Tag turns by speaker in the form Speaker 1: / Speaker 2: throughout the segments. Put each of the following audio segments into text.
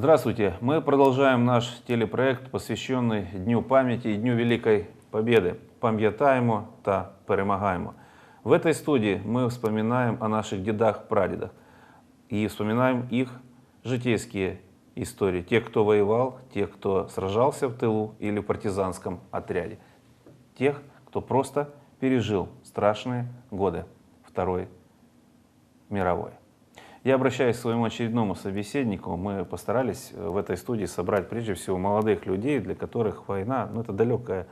Speaker 1: Здравствуйте! Мы продолжаем наш телепроект, посвященный Дню памяти и Дню Великой Победы. Пам'ятаємо та перемагаємо. В этой студии мы вспоминаем о наших дедах-прадедах и вспоминаем их житейские истории. Тех, кто воевал, тех, кто сражался в тылу или в партизанском отряде. Тех, кто просто пережил страшные годы Второй мировой. Я обращаюсь к своему очередному собеседнику. Мы постарались в этой студии собрать прежде всего молодых людей, для которых война, ну это далекое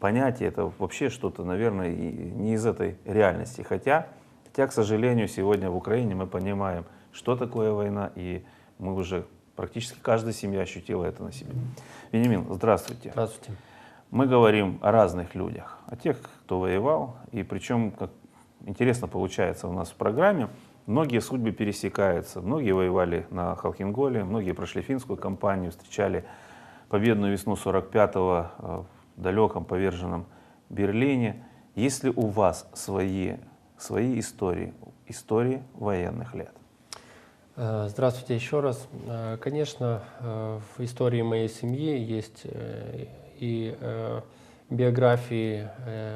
Speaker 1: понятие, это вообще что-то, наверное, не из этой реальности. Хотя, хотя, к сожалению, сегодня в Украине мы понимаем, что такое война, и мы уже практически каждая семья ощутила это на себе. Вениамин, здравствуйте.
Speaker 2: Здравствуйте.
Speaker 1: Мы говорим о разных людях, о тех, кто воевал, и причем, как интересно получается у нас в программе, Многие судьбы пересекаются. Многие воевали на Халкинголе, многие прошли финскую кампанию, встречали победную весну 45-го э, в далеком поверженном Берлине. Есть ли у вас свои, свои истории, истории военных лет?
Speaker 2: Э, здравствуйте еще раз. Э, конечно, в истории моей семьи есть и биографии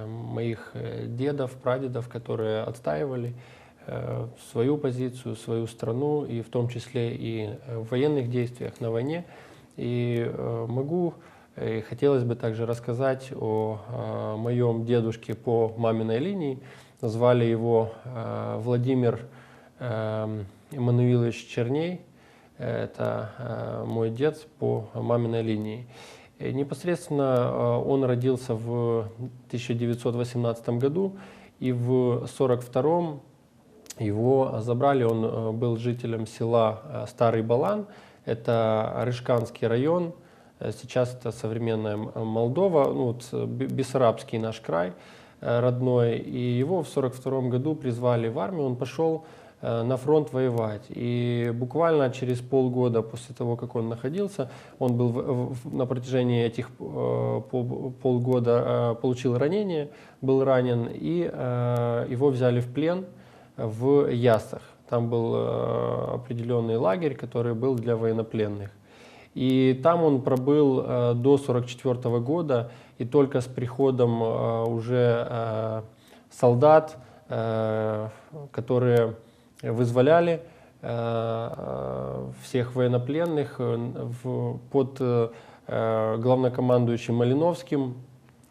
Speaker 2: моих дедов, прадедов, которые отстаивали свою позицию, свою страну, и в том числе и в военных действиях на войне. И э, могу, и хотелось бы также рассказать о моем дедушке по маминой линии. Звали его э, Владимир Эммануилович Черней. Это мой дед по маминой линии. И непосредственно он родился в 1918 году, и в 1942 его забрали, он э, был жителем села э, Старый Балан, это Рыжканский район, э, сейчас это современная Молдова, ну, вот Бессарабский наш край родной. И его в 1942 году призвали в армию, он пошел на фронт воевать. И буквально через полгода после того, как он находился, он был в, в, на протяжении этих пол, полгода получил ранение, был ранен, и его взяли в плен в Ясах. Там был э, определенный лагерь, который был для военнопленных. И там он пробыл э, до 1944 года, и только с приходом э, уже солдат, которые вызволяли всех военнопленных под главнокомандующим Малиновским,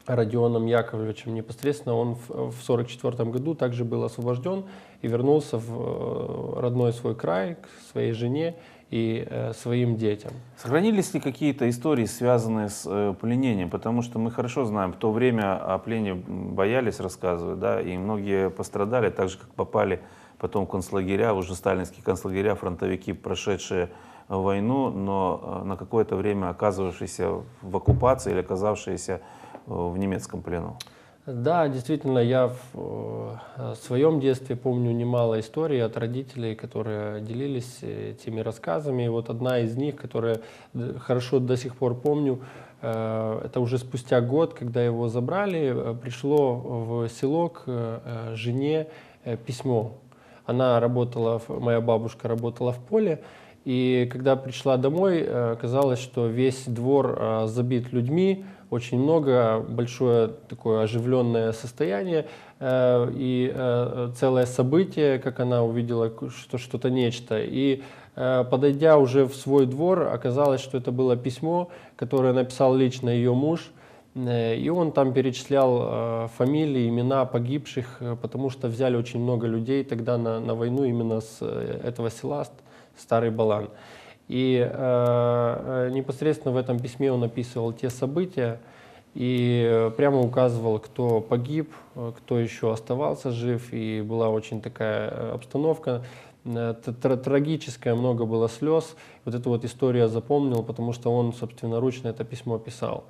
Speaker 2: Родионом Яковлевичем непосредственно. Он в 1944 году также был освобожден и вернулся в э, родной свой край, к своей жене и э, своим детям.
Speaker 1: Сохранились ли какие-то истории, связанные с э, пленением? Потому что мы хорошо знаем, в то время о плене боялись рассказывать, да, и многие пострадали, так же, как попали потом в концлагеря, уже сталинские концлагеря, фронтовики, прошедшие войну, но э, на какое-то время оказывавшиеся в оккупации или оказавшиеся в немецком плену?
Speaker 2: Да, действительно, я в э, своем детстве помню немало историй от родителей, которые делились этими рассказами. И вот одна из них, которая хорошо до сих пор помню, э, это уже спустя год, когда его забрали, э, пришло в село к жене письмо. Она работала, моя бабушка работала в поле, и когда пришла домой, оказалось, что весь двор забит людьми, очень много, большое такое оживленное состояние э, и э, целое событие, как она увидела, что что-то нечто. И э, подойдя уже в свой двор, оказалось, что это было письмо, которое написал лично ее муж, э, и он там перечислял э, фамилии, имена погибших, э, потому что взяли очень много людей тогда на, на войну именно с э, этого села, Старый Балан. И э, э, непосредственно в этом письме он описывал те события и прямо указывал, кто погиб, кто еще оставался жив. И была очень такая э, обстановка э, трагическая, много было слез. Вот эту вот историю я запомнил, потому что он собственноручно это письмо писал.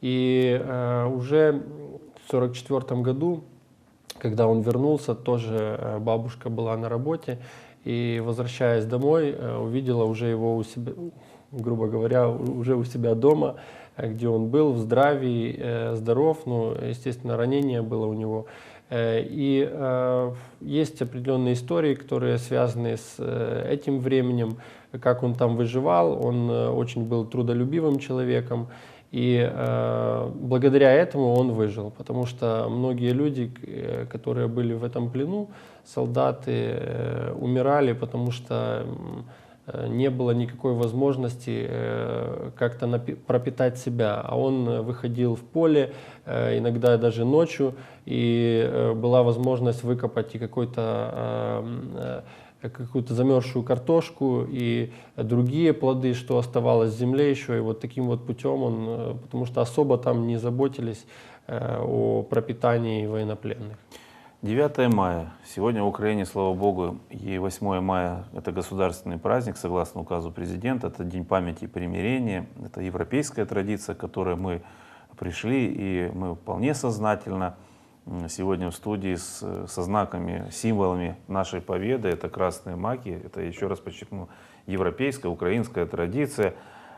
Speaker 2: И э, уже в 1944 году, когда он вернулся, тоже э, бабушка была на работе, и, возвращаясь домой, э, увидела уже его у себя, грубо говоря, уже у себя дома, э, где он был в здравии, э, здоров, ну, естественно, ранение было у него. И э, есть определенные истории, которые связаны с э, этим временем, как он там выживал. Он э, очень был трудолюбивым человеком. И э, благодаря этому он выжил, потому что многие люди, э, которые были в этом плену, солдаты, э, умирали, потому что э, не было никакой возможности э, как-то пропитать себя. А он выходил в поле, э, иногда даже ночью, и э, была возможность выкопать и какой-то э, э, какую-то замерзшую картошку и другие плоды, что оставалось в земле еще. И вот таким вот путем он, э, потому что особо там не заботились э, о пропитании военнопленных.
Speaker 1: 9 мая. Сегодня в Украине, слава богу, и 8 мая – это государственный праздник, согласно указу президента. Это День памяти и примирения. Это европейская традиция, к которой мы пришли, и мы вполне сознательно сегодня в студии с, со знаками, символами нашей победы. Это красные маки, это, еще раз подчеркну, европейская, украинская традиция.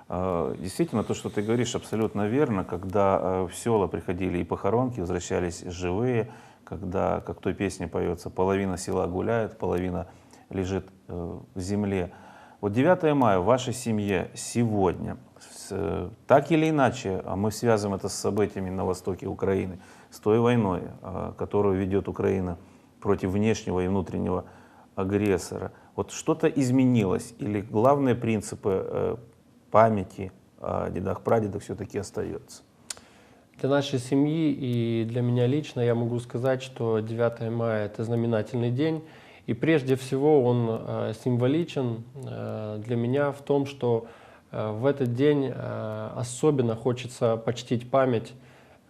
Speaker 1: Э, Действительно, то, что ты говоришь, абсолютно верно. Когда э, в села приходили и похоронки, возвращались живые, когда, как в той песне поется, половина села гуляет, половина лежит э, в земле. Вот 9 мая в вашей семье сегодня, э, так или иначе, а мы связываем это с событиями на востоке Украины, с той войной, э, которую ведет Украина против внешнего и внутреннего агрессора. Вот что-то изменилось или главные принципы э, памяти о дедах, прадедах все-таки остается?
Speaker 2: Для нашей семьи и для меня лично я могу сказать, что 9 мая это знаменательный день. И прежде всего он э, символичен э, для меня в том, что э, в этот день э, особенно хочется почтить память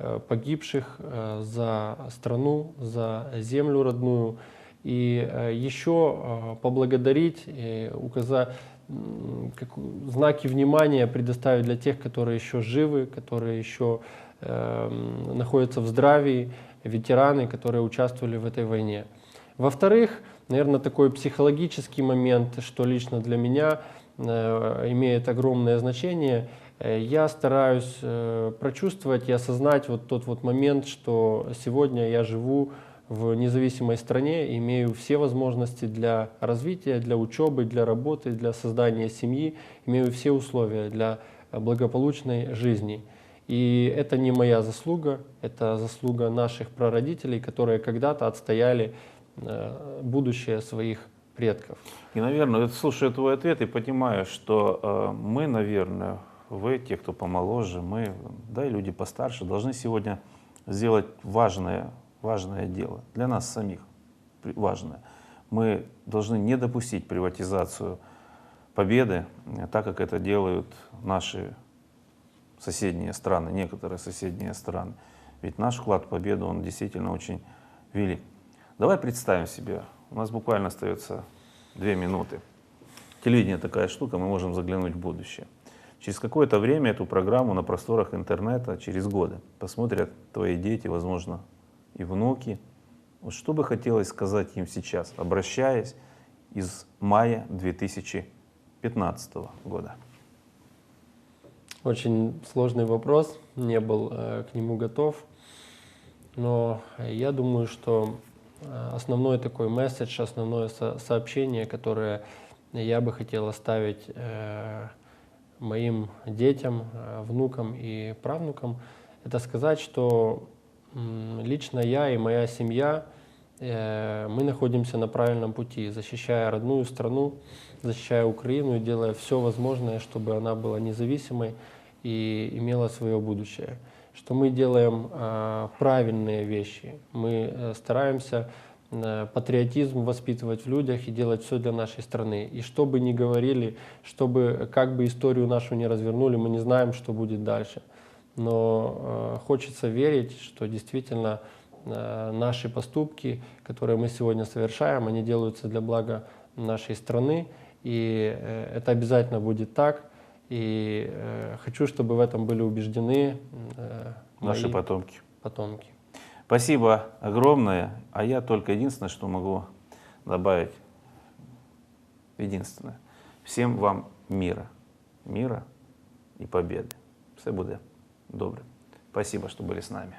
Speaker 2: э, погибших э, за страну, за землю родную. И э, еще э, поблагодарить, указать как- знаки внимания предоставить для тех, которые еще живы, которые еще эм, находятся в здравии, ветераны, которые участвовали в этой войне. Во-вторых, наверное, такой психологический момент, что лично для меня э, имеет огромное значение. Э, Я стараюсь э, прочувствовать и осознать вот тот вот момент, что сегодня я живу в независимой стране, имею все возможности для развития, для учебы, для работы, для создания семьи, имею все условия для благополучной жизни. И это не моя заслуга, это заслуга наших прародителей, которые когда-то отстояли будущее своих предков.
Speaker 1: И, наверное, слушая твой ответ и понимаю, что э, мы, наверное, вы, те, кто помоложе, мы, да и люди постарше, должны сегодня сделать важное, важное дело для нас самих, важное. Мы должны не допустить приватизацию победы, э, так как это делают наши соседние страны, некоторые соседние страны. Ведь наш вклад в победу, он действительно очень велик. Давай представим себе, у нас буквально остается две минуты. Телевидение такая штука, мы можем заглянуть в будущее. Через какое-то время эту программу на просторах интернета, через годы, посмотрят твои дети, возможно, и внуки. Вот что бы хотелось сказать им сейчас, обращаясь из мая 2015 года?
Speaker 2: Очень сложный вопрос, не был э, к нему готов. Но я думаю, что основной такой месседж, основное со- сообщение, которое я бы хотел оставить э, моим детям, э, внукам и правнукам, это сказать, что лично я и моя семья, э, мы находимся на правильном пути, защищая родную страну, защищая Украину и делая все возможное, чтобы она была независимой и имела свое будущее. Что мы делаем э, правильные вещи, мы э, стараемся э, патриотизм воспитывать в людях и делать все для нашей страны. И что бы ни говорили, чтобы как бы историю нашу не развернули, мы не знаем, что будет дальше. Но э, хочется верить, что действительно э, наши поступки, которые мы сегодня совершаем, они делаются для блага нашей страны, и э, это обязательно будет так. И э, хочу, чтобы в этом были убеждены э,
Speaker 1: Наши
Speaker 2: мои
Speaker 1: потомки.
Speaker 2: потомки.
Speaker 1: Спасибо огромное. А я только единственное, что могу добавить, единственное. Всем вам мира. Мира и победы. Все будет добре. Спасибо, что были с нами.